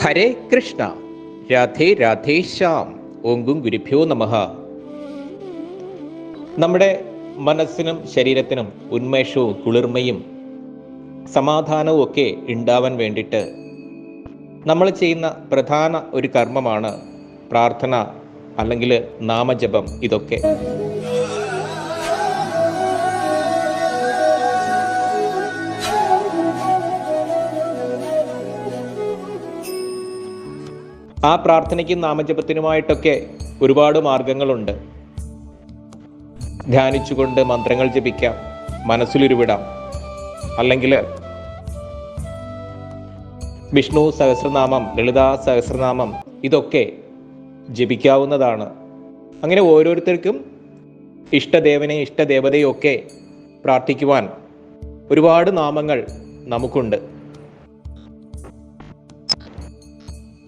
ഹരേ കൃഷ്ണ. രാധേ രാധേ ശ്യാം. ഓങ്കും ഗുരുഭ്യോ നമ. നമ്മുടെ മനസ്സിനും ശരീരത്തിനും ഉന്മേഷവും കുളിർമയും സമാധാനവും ഒക്കെ ഉണ്ടാവാൻ വേണ്ടിയിട്ട് നമ്മൾ ചെയ്യുന്ന പ്രധാന ഒരു കർമ്മമാണ് പ്രാർത്ഥന അല്ലെങ്കിൽ നാമജപം ഇതൊക്കെ. ആ പ്രാർത്ഥനയ്ക്കും നാമജപത്തിനുമായിട്ടൊക്കെ ഒരുപാട് മാർഗങ്ങളുണ്ട്. ധ്യാനിച്ചുകൊണ്ട് മന്ത്രങ്ങൾ ജപിക്കാം. മനസ്സിലുരുവിടാം. അല്ലെങ്കിൽ വിഷ്ണു സഹസ്രനാമം ലളിതാ സഹസ്രനാമം ഇതൊക്കെ ജപിക്കാവുന്നതാണ്. അങ്ങനെ ഓരോരുത്തർക്കും ഇഷ്ടദേവനെ ഇഷ്ടദേവതയൊക്കെ പ്രാർത്ഥിക്കുവാൻ ഒരുപാട് നാമങ്ങൾ നമുക്കുണ്ട്.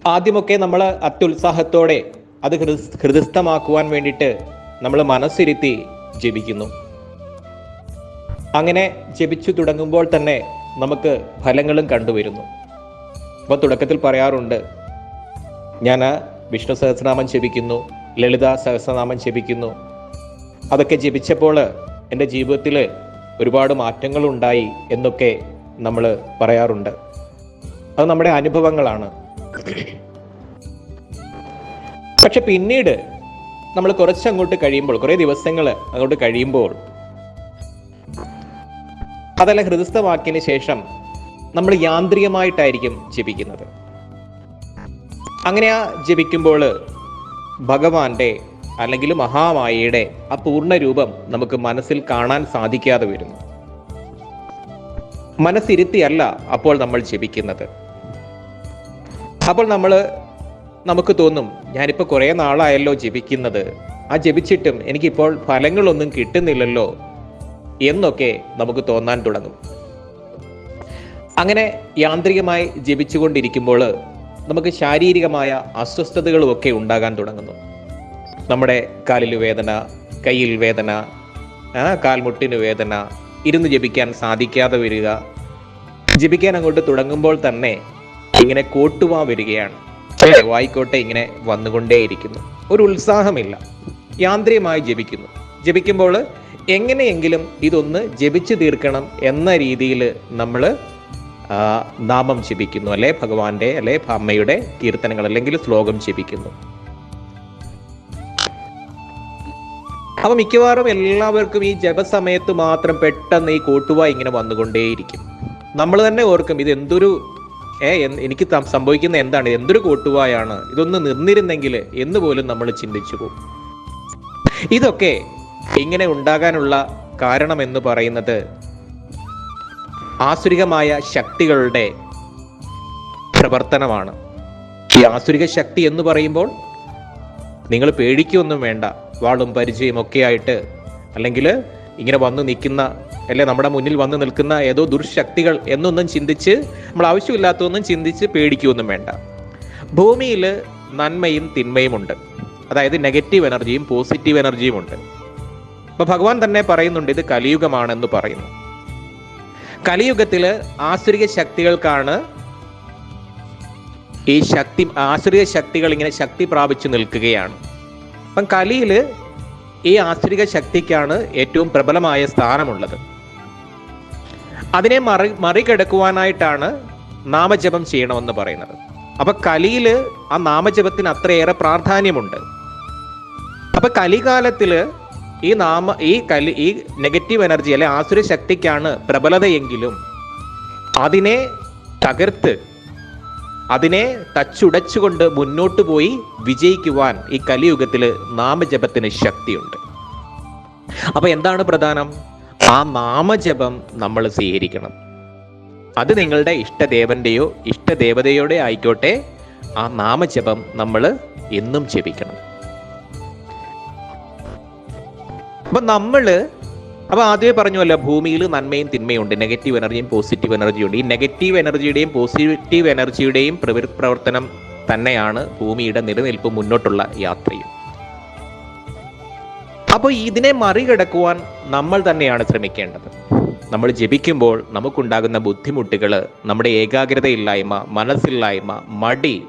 ആദ്യമൊക്കെ നമ്മൾ അത്യുത്സാഹത്തോടെ അത് ഹൃദ ഹൃദയസ്ഥമാക്കുവാൻ വേണ്ടിയിട്ട് നമ്മൾ മനസ്സിരുത്തി ജപിക്കുന്നു. അങ്ങനെ ജപിച്ചു തുടങ്ങുമ്പോൾ തന്നെ നമുക്ക് ഫലങ്ങളും കണ്ടുവരുന്നു. അപ്പോൾ തുടക്കത്തിൽ പറയാറുണ്ട് ഞാൻ വിഷ്ണു സഹസ്രനാമം ജപിക്കുന്നു ലളിത സഹസ്രനാമം ജപിക്കുന്നു. അതൊക്കെ ജപിച്ചപ്പോൾ എന്റെ ജീവിതത്തിൽ ഒരുപാട് മാറ്റങ്ങളുണ്ടായി എന്നൊക്കെ നമ്മൾ പറയാറുണ്ട്. അത് നമ്മുടെ അനുഭവങ്ങളാണ്. പക്ഷെ പിന്നീട് നമ്മൾ കുറച്ചങ്ങോട്ട് കഴിയുമ്പോൾ കുറേ ദിവസങ്ങൾ അങ്ങോട്ട് കഴിയുമ്പോൾ അതെല്ലാം ഹൃദയസ്ഥമാക്കിയതിന് ശേഷം നമ്മൾ യാന്ത്രികമായിട്ടായിരിക്കും ജപിക്കുന്നത്. അങ്ങനെ ആ ജപിക്കുമ്പോൾ ഭഗവാന്റെ അല്ലെങ്കിൽ മഹാമായയുടെ ആ പൂർണ രൂപം നമുക്ക് മനസ്സിൽ കാണാൻ സാധിക്കാതെ വരുന്നു. മനസ്സിരുത്തിയല്ല അപ്പോൾ നമ്മൾ ജപിക്കുന്നത്. അപ്പോൾ നമ്മൾ നമുക്ക് തോന്നും ഞാനിപ്പോൾ കുറേ നാളായല്ലോ ജപിക്കുന്നത്. ആ ജപിച്ചിട്ടും എനിക്കിപ്പോൾ ഫലങ്ങളൊന്നും കിട്ടുന്നില്ലല്ലോ എന്നൊക്കെ നമുക്ക് തോന്നാൻ തുടങ്ങും. അങ്ങനെ യാന്ത്രികമായി ജപിച്ചുകൊണ്ടിരിക്കുമ്പോൾ നമുക്ക് ശാരീരികമായ അസ്വസ്ഥതകളും ഒക്കെ ഉണ്ടാകാൻ തുടങ്ങുന്നു. നമ്മുടെ കാലിൽ വേദന കയ്യിൽ വേദന കാൽമുട്ടിന് വേദന ഇരുന്ന് ജപിക്കാൻ സാധിക്കാതെ വരിക. ജപിക്കാൻ അങ്ങോട്ട് തുടങ്ങുമ്പോൾ തന്നെ ഇങ്ങനെ കോട്ടുവാ വരികയാണ്. വായിക്കോട്ടെ ഇങ്ങനെ വന്നുകൊണ്ടേയിരിക്കുന്നു. ഒരു ഉത്സാഹമില്ല. യാന്ത്രികമായി ജപിക്കുന്നു. ജപിക്കുമ്പോൾ എങ്ങനെയെങ്കിലും ഇതൊന്ന് ജപിച്ചു തീർക്കണം എന്ന രീതിയിൽ നമ്മൾ നാമം ജപിക്കുന്നു. അല്ലെ ഭഗവാന്റെ അല്ലെ അമ്മയുടെ കീർത്തനങ്ങൾ അല്ലെങ്കിൽ ശ്ലോകം ജപിക്കുന്നു. അപ്പൊ മിക്കവാറും എല്ലാവർക്കും ഈ ജപസമയത്ത് മാത്രം പെട്ടെന്ന് ഈ കോട്ടുവ ഇങ്ങനെ വന്നുകൊണ്ടേയിരിക്കും. നമ്മൾ തന്നെ ഓർക്കും ഇത് എന്തൊരു ഏ എനിക്ക് സംഭവിക്കുന്ന എന്താണ്? എന്തൊരു കോട്ടുവായാണ്? ഇതൊന്ന് നിന്നിരുന്നെങ്കിൽ എന്ന് പോലും നമ്മൾ ചിന്തിച്ചു പോകും. ഇതൊക്കെ ഇങ്ങനെ ഉണ്ടാകാനുള്ള കാരണം എന്ന് പറയുന്നത് ആസുരികമായ ശക്തികളുടെ പ്രവർത്തനമാണ്. ഈ ആസുരിക ശക്തി എന്ന് പറയുമ്പോൾ നിങ്ങൾ പേടിക്കൊന്നും വേണ്ട. വാളും പരിചയം ഒക്കെ ആയിട്ട് അല്ലെങ്കിൽ ഇങ്ങനെ വന്നു നിൽക്കുന്ന അല്ലെ? നമ്മുടെ മുന്നിൽ വന്ന് നിൽക്കുന്ന ഏതോ ദുർശക്തികൾ എന്നൊന്നും ചിന്തിച്ച് നമ്മൾ ആവശ്യമില്ലാത്തതൊന്നും ചിന്തിച്ച് പേടിക്കുകയൊന്നും വേണ്ട. ഭൂമിയിൽ നന്മയും തിന്മയും ഉണ്ട്. അതായത് നെഗറ്റീവ് എനർജിയും പോസിറ്റീവ് എനർജിയും ഉണ്ട്. അപ്പൊ ഭഗവാൻ തന്നെ പറയുന്നുണ്ട് ഇത് കലിയുഗമാണെന്ന് പറയുന്നു. കലിയുഗത്തിൽ ആസുരിക ശക്തികൾക്കാണ് ഈ ശക്തി ആസുരിക ശക്തികൾ ഇങ്ങനെ ശക്തി പ്രാപിച്ചു നിൽക്കുകയാണ്. അപ്പം കലിയിൽ ഈ ആസുരിക ശക്തിക്കാണ് ഏറ്റവും പ്രബലമായ സ്ഥാനമുള്ളത്. അതിനെ മറി മറികടക്കുവാനായിട്ടാണ് നാമജപം ചെയ്യണമെന്ന് പറയുന്നത്. അപ്പൊ കലിയിൽ ആ നാമജപത്തിന് അത്രയേറെ പ്രാധാന്യമുണ്ട്. അപ്പൊ കലികാലത്തിൽ ഈ നാമ ഈ കലി ഈ നെഗറ്റീവ് എനർജി അല്ലെ ആസുര ശക്തിക്കാണ് പ്രബലതയെങ്കിലും അതിനെ തകർത്ത് അതിനെ തച്ചുടച്ചുകൊണ്ട് മുന്നോട്ട് പോയി വിജയിക്കുവാൻ ഈ കലിയുഗത്തിൽ നാമജപത്തിന് ശക്തിയുണ്ട്. അപ്പൊ എന്താണ് പ്രധാനം? ആ നാമജപം നമ്മൾ സ്വീകരിക്കണം. അത് നിങ്ങളുടെ ഇഷ്ടദേവന്റെയോ ഇഷ്ടദേവതയോടെ ആയിക്കോട്ടെ ആ നാമജപം നമ്മൾ എന്നും ജപിക്കണം. അപ്പൊ നമ്മൾ അപ്പൊ ആദ്യമേ പറഞ്ഞുവല്ലോ ഭൂമിയിൽ നന്മയും തിന്മയും ഉണ്ട് നെഗറ്റീവ് എനർജിയും പോസിറ്റീവ് എനർജിയും ഉണ്ട്. ഈ നെഗറ്റീവ് എനർജിയുടെയും പോസിറ്റീവ് എനർജിയുടെയും പ്രവർത്തനം തന്നെയാണ് ഭൂമിയുടെ നിലനിൽപ്പ് മുന്നോട്ടുള്ള യാത്രയും. അപ്പോൾ ഇതിനെ മറികടക്കുവാൻ നമ്മൾ തന്നെയാണ് ശ്രമിക്കേണ്ടത്. നമ്മൾ ജപിക്കുമ്പോൾ നമുക്കുണ്ടാകുന്ന ബുദ്ധിമുട്ടുകൾ നമ്മുടെ ഏകാഗ്രതയില്ലായ്മ മനസ്സില്ലായ്മ മടി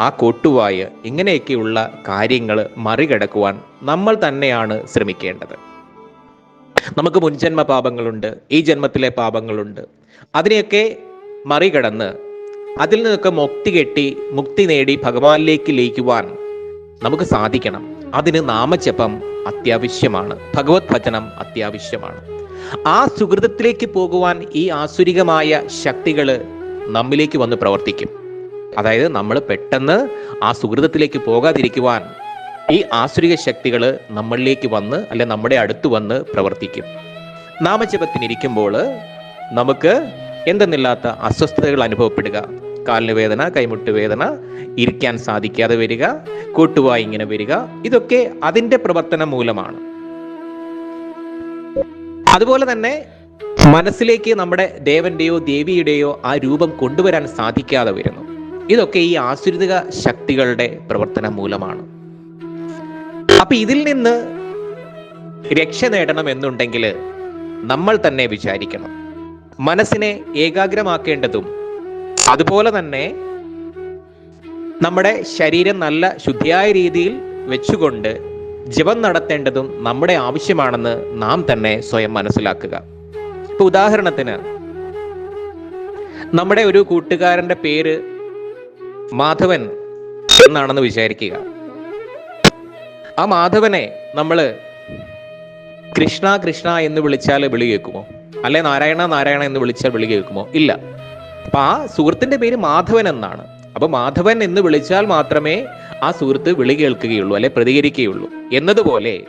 ആ കൊട്ടുവായ ഇങ്ങനെയൊക്കെയുള്ള കാര്യങ്ങൾ മറികടക്കുവാൻ നമ്മൾ തന്നെയാണ് ശ്രമിക്കേണ്ടത്. നമുക്ക് മുൻജന്മ പാപങ്ങളുണ്ട് ഈ ജന്മത്തിലെ പാപങ്ങളുണ്ട്. അതിനെയൊക്കെ മറികടന്ന് അതിൽ നിന്നൊക്കെ മുക്തി കെട്ടി മുക്തി നേടി ഭഗവാനിലേക്ക് ലയിക്കുവാൻ നമുക്ക് സാധിക്കണം. അതിന് നാമജപം അത്യാവശ്യമാണ്. ഭഗവത് ഭജനം അത്യാവശ്യമാണ്. ആ സുഹൃതത്തിലേക്ക് പോകുവാൻ ഈ ആസുരികമായ ശക്തികൾ നമ്മിലേക്ക് വന്ന് പ്രവർത്തിക്കും. അതായത് നമ്മൾ പെട്ടെന്ന് ആ സുഹൃതത്തിലേക്ക് പോകാതിരിക്കുവാൻ ഈ ആസുരിക ശക്തികൾ നമ്മളിലേക്ക് വന്ന് അല്ലെ നമ്മുടെ അടുത്ത് വന്ന് പ്രവർത്തിക്കും. നാമജപത്തിനിരിക്കുമ്പോൾ നമുക്ക് എന്തെന്നില്ലാത്ത അസ്വസ്ഥതകൾ അനുഭവപ്പെടുക കാലിന് വേദന കൈമുട്ട് വേദന ഇരിക്കാൻ സാധിക്കാതെ വരിക കൂട്ടുവായി ഇങ്ങനെ വരിക ഇതൊക്കെ അതിന്റെ പ്രവർത്തനം മൂലമാണ്. അതുപോലെ തന്നെ മനസ്സിലേക്ക് നമ്മുടെ ദേവന്റെയോ ദേവിയുടെയോ ആ രൂപം കൊണ്ടുവരാൻ സാധിക്കാതെ വരുന്നു. ഇതൊക്കെ ഈ ആസുരിക ശക്തികളുടെ പ്രവർത്തനം മൂലമാണ്. അപ്പൊ ഇതിൽ നിന്ന് രക്ഷ നേടണം എന്നുണ്ടെങ്കിൽ നമ്മൾ തന്നെ വിചാരിക്കണം. മനസ്സിനെ ഏകാഗ്രമാക്കേണ്ടതും അതുപോലെ തന്നെ നമ്മുടെ ശരീരം നല്ല ശുദ്ധിയായ രീതിയിൽ വെച്ചുകൊണ്ട് ജപം നടത്തേണ്ടതും നമ്മുടെ ആവശ്യമാണെന്ന് നാം തന്നെ സ്വയം മനസ്സിലാക്കുക. ഇപ്പൊ ഉദാഹരണത്തിന് നമ്മുടെ ഒരു കൂട്ടുകാരന്റെ പേര് മാധവൻ എന്നാണെന്ന് വിചാരിക്കുക. ആ മാധവനെ നമ്മൾ കൃഷ്ണ കൃഷ്ണ എന്ന് വിളിച്ചാൽ വിളി കേൾക്കുമോ? അല്ലെ നാരായണ നാരായണ എന്ന് വിളിച്ചാൽ വിളി കേൾക്കുമോ? ഇല്ല. അപ്പൊ ആ സുഹൃത്തിന്റെ പേര് മാധവൻ എന്നാണ്. അപ്പൊ മാധവൻ എന്ന് വിളിച്ചാൽ മാത്രമേ ആ സുഹൃത്ത് വിളി കേൾക്കുകയുള്ളൂ അല്ലെ പ്രതികരിക്കുകയുള്ളൂ. എന്നതുപോലെ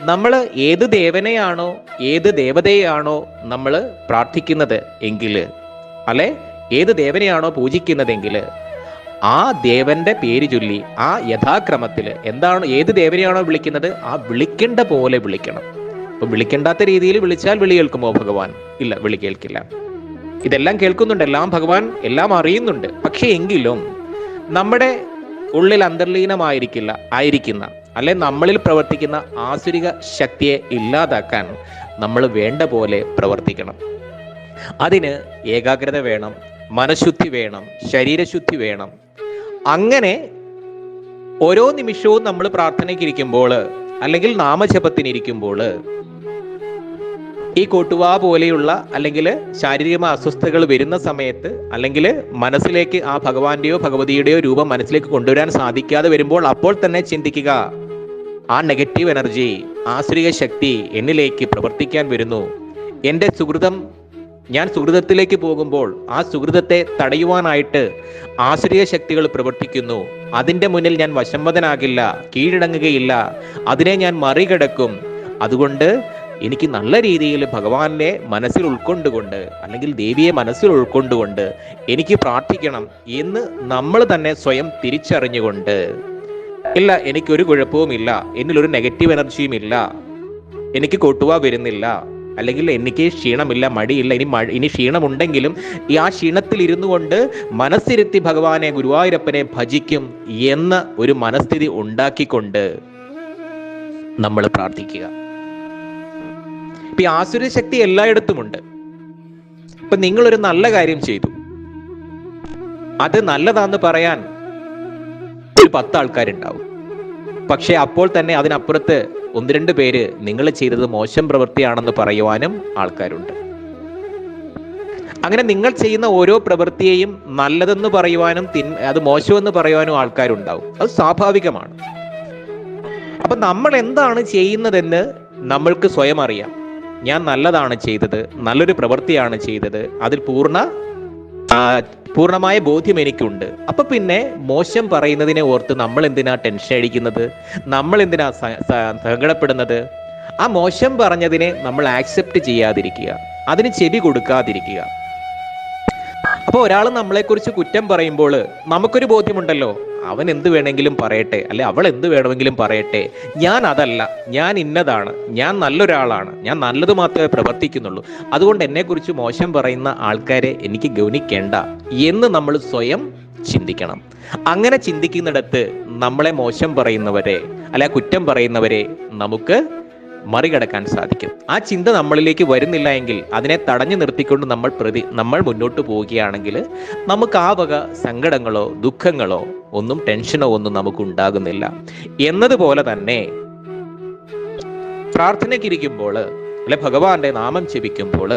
നമ്മൾ ഏത് ദേവനെയാണോ ഏത് ദേവതയെയാണോ നമ്മൾ പ്രാർത്ഥിക്കുന്നത് എങ്കിൽ അല്ലെ? ഏത് ദേവനെയാണോ പൂജിക്കുന്നതെങ്കിൽ ആ ദേവന്റെ പേര് ചൊല്ലി ആ യഥാക്രമത്തിൽ എന്താണ് ഏത് ദേവനെയാണോ വിളിക്കുന്നത് ആ വിളിക്കേണ്ട പോലെ വിളിക്കണം. അപ്പൊ വിളിക്കേണ്ടാത്ത രീതിയിൽ വിളിച്ചാൽ വിളി കേൾക്കുമോ ഭഗവാൻ? ഇല്ല വിളി കേൾക്കില്ല. ഇതെല്ലാം കേൾക്കുന്നുണ്ട് എല്ലാം ഭഗവാൻ എല്ലാം അറിയുന്നുണ്ട്. പക്ഷേ എങ്കിലും നമ്മുടെ ഉള്ളിൽ അന്തർലീനമായിരിക്കില്ല ആയിരിക്കുന്ന അല്ലെ നമ്മളിൽ പ്രവർത്തിക്കുന്ന ആസുരിക ശക്തിയെ ഇല്ലാതാക്കാൻ നമ്മൾ വേണ്ട പോലെ പ്രവർത്തിക്കണം. അതിന് ഏകാഗ്രത വേണം മനഃശുദ്ധി വേണം ശരീരശുദ്ധി വേണം. അങ്ങനെ ഓരോ നിമിഷവും നമ്മൾ പ്രാർത്ഥനയ്ക്കിരിക്കുമ്പോൾ അല്ലെങ്കിൽ നാമജപത്തിനിരിക്കുമ്പോൾ ഈ കൊട്ടുവാ പോലെയുള്ള അല്ലെങ്കിൽ ശാരീരികമായ അസ്വസ്ഥതകൾ വരുന്ന സമയത്ത് അല്ലെങ്കിൽ മനസ്സിലേക്ക് ആ ഭഗവാന്റെയോ ഭഗവതിയുടെയോ രൂപം മനസ്സിലേക്ക് കൊണ്ടുവരാൻ സാധിക്കാതെ വരുമ്പോൾ അപ്പോൾ തന്നെ ചിന്തിക്കുക ആ നെഗറ്റീവ് എനർജി ആശ്രിക ശക്തി എന്നിലേക്ക് പ്രവർത്തിക്കാൻ വരുന്നു. എന്റെ സുഹൃതം ഞാൻ സുഹൃതത്തിലേക്ക് പോകുമ്പോൾ ആ സുഹൃതത്തെ തടയുവാനായിട്ട് ആശ്രിക ശക്തികൾ പ്രവർത്തിക്കുന്നു. അതിന്റെ മുന്നിൽ ഞാൻ വശംവദനാകില്ല കീഴടങ്ങുകയില്ല. അതിനെ ഞാൻ മറികടക്കും. അതുകൊണ്ട് എനിക്ക് നല്ല രീതിയിൽ ഭഗവാനെ മനസ്സിൽ ഉൾക്കൊണ്ടുകൊണ്ട് അല്ലെങ്കിൽ ദേവിയെ മനസ്സിൽ ഉൾക്കൊണ്ടുകൊണ്ട് എനിക്ക് പ്രാർത്ഥിക്കണം എന്ന് നമ്മൾ തന്നെ സ്വയം തിരിച്ചറിഞ്ഞുകൊണ്ട്. ഇല്ല എനിക്കൊരു കുഴപ്പവുമില്ല. എന്നിലൊരു നെഗറ്റീവ് എനർജിയും ഇല്ല എനിക്ക് കൊട്ടുക വരുന്നില്ല. അല്ലെങ്കിൽ എനിക്ക് ക്ഷീണമില്ല മടിയില്ല. ഇനി ഇനി ക്ഷീണമുണ്ടെങ്കിലും ഈ ആ ക്ഷീണത്തിൽ ഇരുന്നു കൊണ്ട് മനസ്സിരുത്തി ഭഗവാനെ ഗുരുവായൂരപ്പനെ ഭജിക്കും എന്ന ഒരു മനസ്ഥിതി ഉണ്ടാക്കിക്കൊണ്ട് നമ്മൾ പ്രാർത്ഥിക്കുക. ഇപ്പൊ ഈ ആസുര ശക്തി എല്ലായിടത്തുമുണ്ട്. ഇപ്പൊ നിങ്ങളൊരു നല്ല കാര്യം ചെയ്തു. അത് നല്ലതാന്ന് പറയാൻ ഒരു പത്ത് ആൾക്കാരുണ്ടാവും പക്ഷെ അപ്പോൾ തന്നെ അതിനപ്പുറത്ത് ഒന്ന് രണ്ട് പേര് നിങ്ങൾ ചെയ്തത് മോശം പ്രവൃത്തിയാണെന്ന് പറയുവാനും ആൾക്കാരുണ്ട്. അങ്ങനെ നിങ്ങൾ ചെയ്യുന്ന ഓരോ പ്രവൃത്തിയെയും നല്ലതെന്ന് പറയുവാനും തിൻ അത് മോശമെന്ന് പറയുവാനും ആൾക്കാരുണ്ടാവും. അത് സ്വാഭാവികമാണ്. അപ്പൊ നമ്മൾ എന്താണ് ചെയ്യുന്നതെന്ന് നമ്മൾക്ക് സ്വയം അറിയാം. ഞാൻ നല്ലതാണ് ചെയ്തത് നല്ലൊരു പ്രവൃത്തിയാണ് ചെയ്തത് അതിൽ പൂർണ പൂർണമായ ബോധ്യം എനിക്കുണ്ട്. അപ്പൊ പിന്നെ മോശം പറയുന്നതിനെ ഓർത്ത് നമ്മൾ എന്തിനാ ടെൻഷൻ അടിക്കുന്നത്? നമ്മൾ എന്തിനാ സങ്കടപ്പെടുന്നത്? ആ മോശം പറഞ്ഞതിനെ നമ്മൾ ആക്സെപ്റ്റ് ചെയ്യാതിരിക്കുക. അതിന് ചെവി കൊടുക്കാതിരിക്കുക. അപ്പോൾ ഒരാൾ നമ്മളെക്കുറിച്ച് കുറ്റം പറയുമ്പോൾ നമുക്കൊരു ബോധ്യമുണ്ടല്ലോ. അവൻ എന്ത് വേണമെങ്കിലും പറയട്ടെ അല്ലെ അവൾ എന്ത് വേണമെങ്കിലും പറയട്ടെ. ഞാൻ അതല്ല ഞാൻ ഇന്നതാണ് ഞാൻ നല്ലൊരാളാണ് ഞാൻ നല്ലത് മാത്രമേ പ്രവർത്തിക്കുന്നുള്ളൂ. അതുകൊണ്ട് എന്നെക്കുറിച്ച് മോശം പറയുന്ന ആൾക്കാരെ എനിക്ക് ഗൗനിക്കേണ്ട എന്ന് നമ്മൾ സ്വയം ചിന്തിക്കണം. അങ്ങനെ ചിന്തിക്കുന്നിടത്ത് നമ്മളെ മോശം പറയുന്നവരെ അല്ലെ കുറ്റം പറയുന്നവരെ നമുക്ക് മറികടക്കാൻ സാധിക്കും. ആ ചിന്ത നമ്മളിലേക്ക് വരുന്നില്ല എങ്കിൽ അതിനെ തടഞ്ഞു നിർത്തിക്കൊണ്ട് നമ്മൾ പ്രതി നമ്മൾ മുന്നോട്ട് പോവുകയാണെങ്കിൽ നമുക്ക് ആ വക സങ്കടങ്ങളോ ദുഃഖങ്ങളോ ഒന്നും ടെൻഷനോ ഒന്നും നമുക്ക് ഉണ്ടാകുന്നില്ല എന്നതുപോലെ തന്നെ പ്രാർത്ഥനയ്ക്കിരിക്കുമ്പോൾ അല്ലെ ഭഗവാന്റെ നാമം ജപിക്കുമ്പോൾ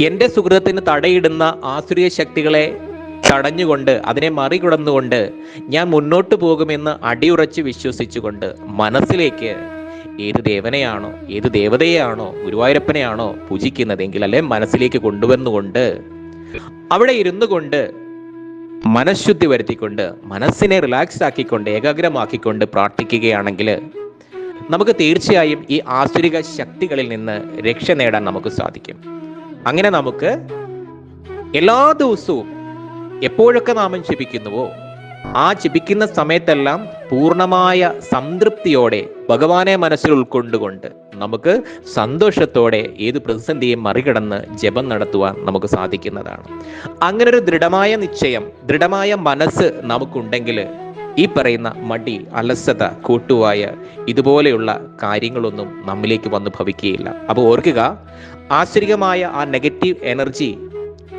എന്റെ സുഹൃത്തിന് തടയിടുന്ന ആസുരിക ശക്തികളെ തടഞ്ഞുകൊണ്ട് അതിനെ മറികടന്നുകൊണ്ട് ഞാൻ മുന്നോട്ട് പോകുമെന്ന് അടിയുറച്ച് വിശ്വസിച്ചുകൊണ്ട് മനസ്സിലേക്ക് ഏത് ദേവനെയാണോ ഏത് ദേവതയെയാണോ ഗുരുവായൂരപ്പനെയാണോ പൂജിക്കുന്നതെങ്കിൽ അല്ലെ മനസ്സിലേക്ക് കൊണ്ടുവന്നുകൊണ്ട് അവിടെ ഇരുന്നു കൊണ്ട് മനഃശുദ്ധി വരുത്തിക്കൊണ്ട് മനസ്സിനെ റിലാക്സ് ആക്കിക്കൊണ്ട് ഏകാഗ്രമാക്കിക്കൊണ്ട് പ്രാർത്ഥിക്കുകയാണെങ്കിൽ നമുക്ക് തീർച്ചയായും ഈ ആസുരിക ശക്തികളിൽ നിന്ന് രക്ഷ നേടാൻ നമുക്ക് സാധിക്കും. അങ്ങനെ നമുക്ക് എല്ലാ ദിവസവും എപ്പോഴൊക്കെ നാമം ജപിക്കുന്നുവോ ആ ജപിക്കുന്ന സമയത്തെല്ലാം പൂർണമായ സംതൃപ്തിയോടെ ഭഗവാനെ മനസ്സിൽ ഉൾക്കൊണ്ടുകൊണ്ട് നമുക്ക് സന്തോഷത്തോടെ ഏത് പ്രതിസന്ധിയും മറികടന്ന് ജപം നടത്തുവാൻ നമുക്ക് സാധിക്കുന്നതാണ്. അങ്ങനെ ഒരു ദൃഢമായ നിശ്ചയം ദൃഢമായ മനസ്സ് നമുക്കുണ്ടെങ്കിൽ ഈ പറയുന്ന മടി അലസത കൂട്ടുവായ ഇതുപോലെയുള്ള കാര്യങ്ങളൊന്നും നമ്മിലേക്ക് വന്ന് ഭവിക്കുകയില്ല. അപ്പോൾ ഓർക്കുക ആശ്രികമായ ആ നെഗറ്റീവ് എനർജി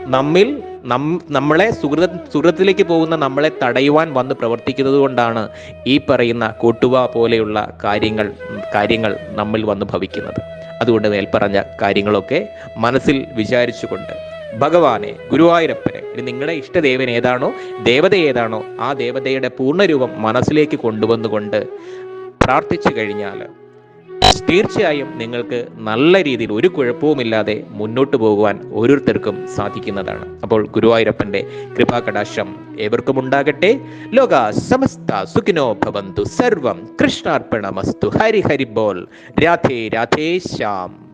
നമ്മിൽ നമ്മളെ സുഹൃത സുഹൃത്തിലേക്ക് പോകുന്ന നമ്മളെ തടയുവാൻ വന്ന് പ്രവർത്തിക്കുന്നത് കൊണ്ടാണ് ഈ പറയുന്ന കൂട്ടുവ പോലെയുള്ള കാര്യങ്ങൾ കാര്യങ്ങൾ നമ്മിൽ വന്ന് ഭവിക്കുന്നത്. അതുകൊണ്ട് മേൽപ്പറഞ്ഞ കാര്യങ്ങളൊക്കെ മനസ്സിൽ വിചാരിച്ചുകൊണ്ട് ഭഗവാനെ ഗുരുവായൂരപ്പനെ നിങ്ങളുടെ ഇഷ്ടദേവൻ ഏതാണോ ദേവത ഏതാണോ ആ ദേവതയുടെ പൂർണരൂപം മനസ്സിലേക്ക് കൊണ്ടുവന്നുകൊണ്ട് പ്രാർത്ഥിച്ചു കഴിഞ്ഞാൽ തീർച്ചയായും നിങ്ങൾക്ക് നല്ല രീതിയിൽ ഒരു കുഴപ്പവുമില്ലാതെ മുന്നോട്ട് പോകുവാൻ ഓരോരുത്തർക്കും സാധിക്കുന്നതാണ്. അപ്പോൾ ഗുരുവായൂരപ്പന്റെ കൃപാകടാശം ഏവർക്കും ഉണ്ടാകട്ടെ ലോക സമസ്ത സുഖിനോ ഭവന്തു. സർവം കൃഷ്ണാർപ്പണമസ്തു. ഹരി ഹരി ബോൾ. രാധേ രാധേ ശ്യാം.